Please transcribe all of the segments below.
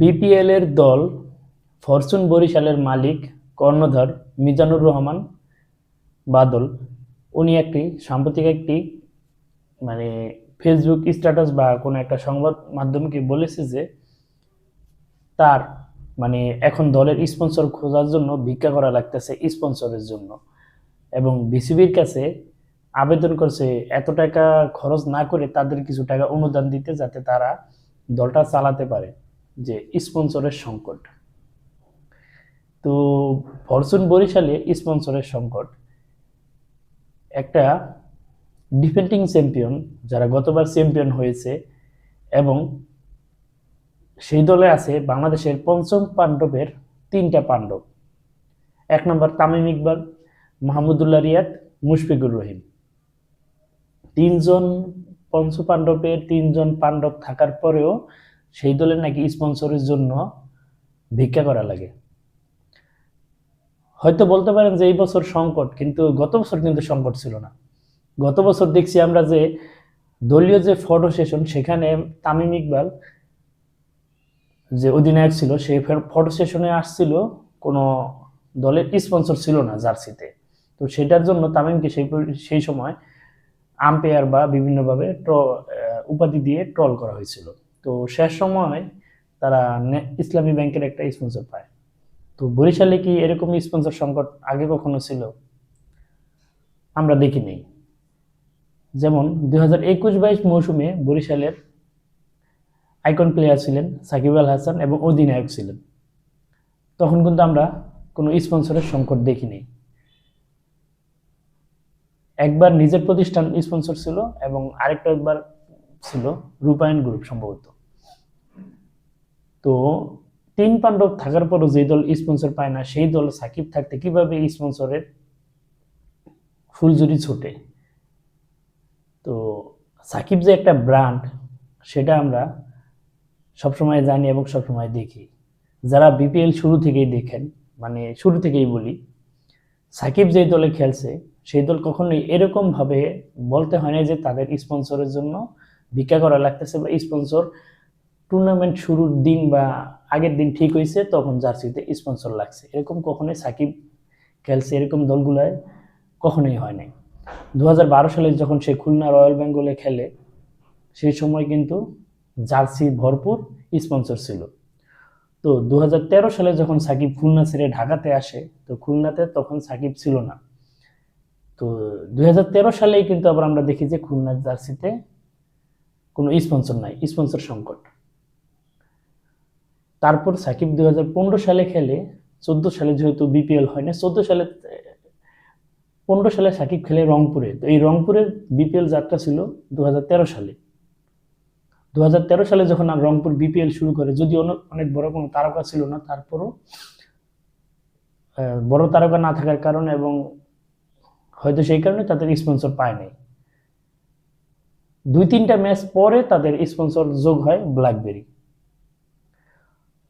BPL এর দল Fortune বরিশালের মালিক, কর্ণধার মিজানুর রহমান বাদল। উনি একটি সাম্প্রতিক একটি মানে ফেসবুক স্ট্যাটাস বা কোনো একটা সংবাদ মাধ্যমকে বলেছে যে তার মানে এখন দলের স্পন্সর খোঁজার জন্য ভিক্ষা করা লাগতেছে স্পন্সরের জন্য। এবং বিসিবির কাছে আবেদন করছে এত টাকা খরচ না করে তাদের কিছু টাকা অনুদান দিতে যাতে তারা দলটা চালাতে পারে। যে স্পন্সরের সংকট। তো ফরচুন বরিশালে স্পন্সরের সংকট। একটা ডিফেন্ডিং চ্যাম্পিয়ন যারা গতবার চ্যাম্পিয়ন হয়েছে এবং সেই দলে আছে বাংলাদেশের পঞ্চম পাণ্ডবের তিনটা পাণ্ডব। এক নম্বর তামিম ইকবাল, মাহমুদুল্লাহ রিয়াদ, মুশফিকুর রহিম। তিনজন পঞ্চ পাণ্ডবের তিনজন পাণ্ডব থাকার পরেও সেই দলের নাকি স্পন্সরের জন্য ভিক্ষা করা লাগে। হয়তো বলতে পারেন যে এই বছর সংকট, কিন্তু গত বছর কিন্তু সংকট ছিল না। গত বছর দেখছি আমরা যে দলীয় যে ফটো সেশন সেখানে তামিম ইকবাল যে অধিনায়ক ছিল সেই ফটো সেশনে আসছিল, কোনো দলের স্পন্সর ছিল না জার্সিতে। তো সেটার জন্য তামিমকে সেই সেই সময় আম্পায়ার বা বিভিন্নভাবে উপাধি দিয়ে ট্রল করা হয়েছিল। তো শেষ সময় তারা ইসলামী ব্যাংকের একটা স্পন্সর পায়। তো বরিশালে কি এরকম স্পন্সর সংকট আগে কখনো ছিল? আমরা দেখিনি। যেমন দুই হাজার একুশ বাইশ মৌসুমে বরিশালের আইকন প্লেয়ার ছিলেন সাকিব আল হাসান এবং অধিনায়ক ছিলেন। তখন কিন্তু আমরা কোনো স্পন্সরের সংকট দেখিনি। একবার নিজের প্রতিষ্ঠান স্পন্সর ছিল এবং আরেকটা একবার ছিল রূপায়ণ গ্রুপ সম্ভবত। তো তিন পাণ্ডব থাকার পরও যে দল স্পন্সর পায় না, সেই দল সাকিব থাকতে কীভাবে স্পন্সরের ফুলঝুরি ছোটে? তো সাকিব যে একটা ব্র্যান্ড সেটা আমরা সবসময় জানি এবং সবসময় দেখি। যারা বিপিএল শুরু থেকেই দেখেন মানে শুরু থেকেই বলি, সাকিব যেই দলে খেলছে, সেই দল কখনোই এরকমভাবে বলতে হয় না যে তাদের স্পন্সরের জন্য ভিক্ষা করা লাগতেছে বা স্পন্সর টুর্নামেন্ট শুরুর দিন বা আগের দিন ঠিক হয়েছে তখন জার্সিতে স্পন্সর লাগছে। এরকম কখনোই সাকিব খেলছে, এরকম দলগুলায় কখনোই হয় নাই। দু হাজার বারো সালে যখন সে খুলনা রয়্যাল বেঙ্গলে খেলে সেই সময় কিন্তু জার্সি ভরপুর স্পন্সর ছিল। তো দু হাজার তেরো সালে যখন সাকিব খুলনা ছেড়ে ঢাকাতে আসে, তো খুলনাতে তখন সাকিব ছিল না। তো দু হাজার তেরো সালেই কিন্তু আবার আমরা দেখি যে খুলনার জার্সিতে কোনো স্পন্সর নাই স্পন্সর সংকট। তারপর সাকিব দু হাজার পনেরো সালে খেলে, চোদ্দ সালে যেহেতু বিপিএল হয় না, চোদ্দ সালে, পনেরো সালে সাকিব খেলে রংপুরে। তো এই রংপুরের বিপিএল যাত্রা ছিল দু হাজার তেরো সালে। দু হাজার তেরো সালে যখন রংপুর বিপিএল শুরু করে যদি অনেক বড় কোনো তারকা ছিল না, তারপরও বড় তারকা না থাকার কারণে এবং হয়তো সেই কারণে তাদের স্পন্সর পায় নাই। দুই তিনটা ম্যাচ পরে তাদের স্পন্সর যোগ হয় ব্ল্যাকবেরি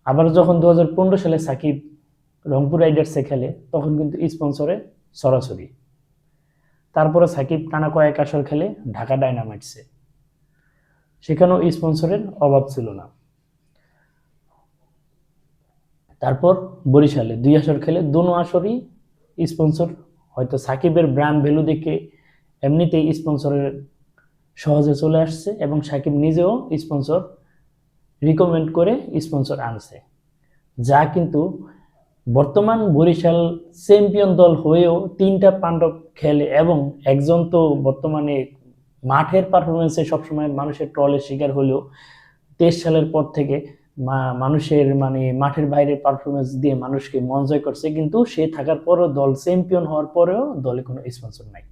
আবার যখন দু হাজার পনেরো সালে সাকিব রংপুর রাইডার্সে খেলে, তখন কিন্তু স্পন্সরে সরাসরি। তারপরে সাকিব টানা কয়েক আসর খেলে ঢাকা ডাইনামাইটসে সেখানেও স্পন্সরের অভাব ছিল না। তারপর বরিশালে দুই আসর খেলে দোনো আসরই স্পন্সর হয়তো সাকিবের ব্র্যান্ড ভ্যালু দেখে এমনিতেই স্পন্সরের সহজে চলে আসছে এবং সাকিব নিজেও স্পন্সর রিকমেন্ড করে স্পন্সর আনছে। যা কিন্তু বর্তমান বরিশাল চ্যাম্পিয়ন দল হয়েও তিনটা পাণ্ডব খেলে এবং একজন তো বর্তমানে মাঠের পারফরমেন্সে সবসময় মানুষের ট্রলের শিকার হলেও তেইশ সালের পর থেকে মানুষের মানে মাঠের বাইরে পারফরমেন্স দিয়ে মানুষকে মন জয় করছে। কিন্তু সে থাকার পরও দল চ্যাম্পিয়ন হওয়ার পরেও দলে কোনো স্পন্সর নাই।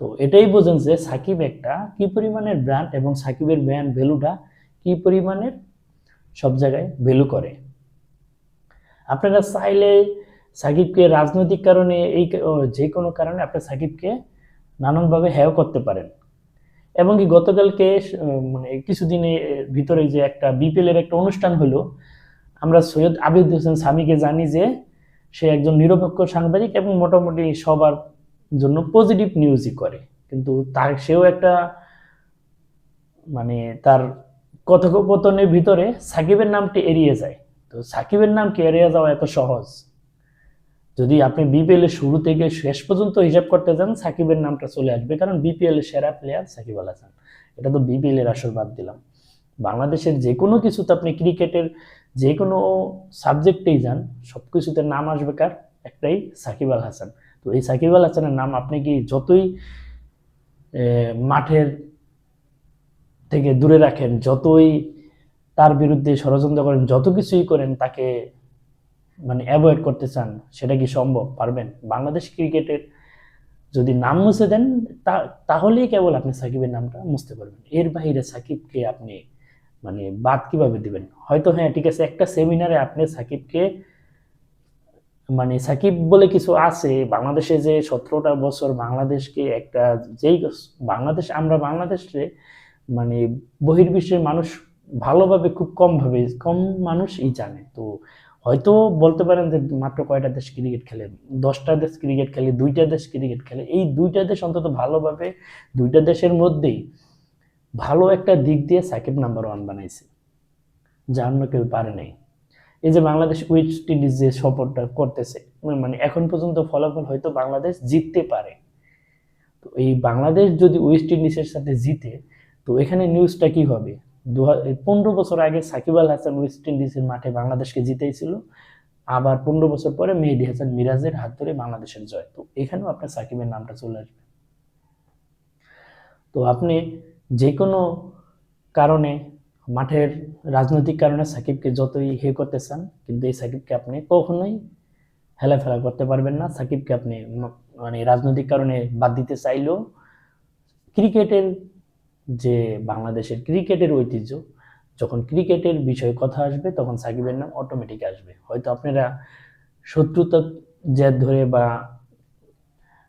তো এটাই বোঝেন যে সাকিব একটা কি পরিমাণের ব্র্যান্ড এবং সাকিবের ব্র্যান্ড ভ্যালুটা কি পরিমাণের সব জায়গায় ভ্যালু করে। আপনারা চাইলে সাকিবকে রাজনৈতিক কারণে এই যে কোনো কারণে আপনি সাকিবকে নানানভাবে হেয় করতে পারেন। এবং কি গতকালকে মানে কিছুদিনের ভিতরে যে একটা বিপিএল এর একটা অনুষ্ঠান হলো, আমরা সৈয়দ আবিদ হোসেন স্বামীকে জানি যে সে একজন নিরপেক্ষ সাংবাদিক এবং মোটামুটি সবার জন্য পজিটিভ নিউজই করে। কিন্তু তার, সেও একটা মানে তার কথোপকথনের ভিতরে সাকিবের নামটি এড়িয়ে যায়। তো সাকিবের নামকে এড়িয়ে যাওয়া এত সহজ? যদি আপনি বিপিএল এর শুরু থেকে শেষ পর্যন্ত হিসাব করতে যান, সাকিবের নামটা চলে আসবে। কারণ বিপিএল এর সেরা প্লেয়ার সাকিব আল হাসান। এটা তো বিপিএল এর আসর বাদ দিলাম। বাংলাদেশের যে কোনো কিছুতে আপনি ক্রিকেটের যে কোনো সাবজেক্টেই যান সব কিছুতে নাম আসবে কার? একটাই সাকিব আল হাসান। তো এই সাকিব আল হাসানের নাম আপনি কি যতই মাঠের থেকে দূরে রাখেন, যতই তার বিরুদ্ধে ষড়যন্ত্র করেন, যত কিছুই করেন, তাকে মানে অ্যাভয়েড করতে চান, সেটা কি সম্ভব? পারবেন? বাংলাদেশ ক্রিকেটের যদি নাম মুছে দেন, তা- তাহলেই কেবল আপনি সাকিবের নামটা মুছতে পারবেন। এর বাইরে সাকিবকে আপনি মানে বাদ কীভাবে দিবেন? হয়তো হ্যাঁ ঠিক আছে, একটা সেমিনারে আপনি সাকিবকে মানে সাকিব বলে কিছু আছে, বাংলাদেশে যে সতেরোটা বছর বাংলাদেশকে একটা যেই বাংলাদেশ, আমরা বাংলাদেশে মানে বহির্বিশ্বের মানুষ ভালোভাবে খুব কম ভাবে, কম মানুষই জানে। তো হয়তো বলতে পারেন যে মাত্র কয়টা দেশ ক্রিকেট খেলে? দশটা দেশ ক্রিকেট খেলে, দুইটা দেশ ক্রিকেট খেলে। এই দুইটা দেশ অন্তত ভালোভাবে, দুইটা দেশের মধ্যেই ভালো একটা দিক দিয়ে সাকিব নাম্বার ওয়ান বানাইছে। যা অন্য কেউ পারে নাই। এই যে বাংলাদেশ ওয়েস্ট ইন্ডিজ যে সফরটা করতেছে মানে এখন পর্যন্ত ফলাফল হয়তো বাংলাদেশ জিততে পারে। তো এই বাংলাদেশ যদি ওয়েস্ট ইন্ডিজের সাথে জিতে, তো এখানে নিউজটা কি হবে? দু পনেরো বছর আগে সাকিব আল হাসান ওয়েস্ট ইন্ডিজের মাঠে বাংলাদেশকে জিতেছিল, আবার পনেরো বছর পরে মেহেদি হাসান মিরাজের হাত ধরে বাংলাদেশের জয়। তো এখানেও আপনার সাকিবের নামটা চলে আসবে। তো আপনি যে কোনো কারণে মাঠের রাজনৈতিক কারণে সাকিবকে যতই হে করতে চান, কিন্তু এই সাকিবকে আপনি কখনোই হেলাফেলা করতে পারবেন না। সাকিবকে আপনি মানে রাজনৈতিক কারণে বাদ দিতে চাইলেও ক্রিকেটের যে বাংলাদেশের ক্রিকেটের ঐতিহ্য, যখন ক্রিকেটের বিষয়ে কথা আসবে, তখন সাকিবের নাম অটোমেটিক আসবে। হয়তো আপনারা শত্রুতা জেদ ধরে বা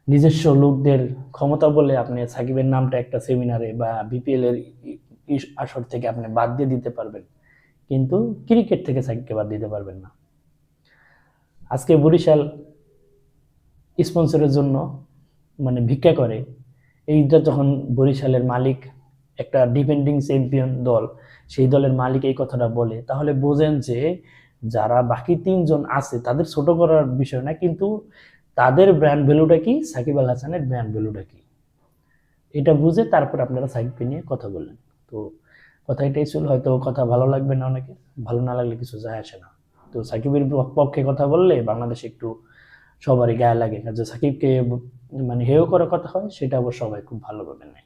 নিজস্ব লোকদের ক্ষমতা বলে আপনি সাকিবের নামটা একটা সেমিনারে বা বিপিএল এর আসর থেকে আপনি বাদ দিয়ে দিতে পারবেন। কিন্তু ক্রিকেট থেকে সাকিবকে বাদ দিতে পারবেন না। আজকে বরিশাল স্পন্সরের জন্য মানে ভিক্ষা করে এইটা যখন বরিশালের মালিক, একটা ডিপেন্ডিং চ্যাম্পিয়ন দল, সেই দলের মালিক এই কথাটা বলে, তাহলে বোঝেন যে যারা বাকি তিনজন আছে, তাদের ছোট করার বিষয় না, কিন্তু তাদের ব্র্যান্ড ভ্যালুটা কি? সাকিব আল হাসানের ব্র্যান্ড ভ্যালুটা কি? এটা বুঝে তারপর আপনারা সাকিবকে নিয়ে কথা বললেন। তো কথা এটাই ছিল, হয়তো কথা ভালো লাগবে না অনেকে, ভালো না লাগলে কিছু যায় আসে না। তো সাকিবের পক্ষে কথা বললে বাংলাদেশে একটু সবারই গায়ে লাগে যে সাকিবকে মানে হেয় করার কথা হয়, সেটা আবার সবাই খুব ভালোভাবে নেয়।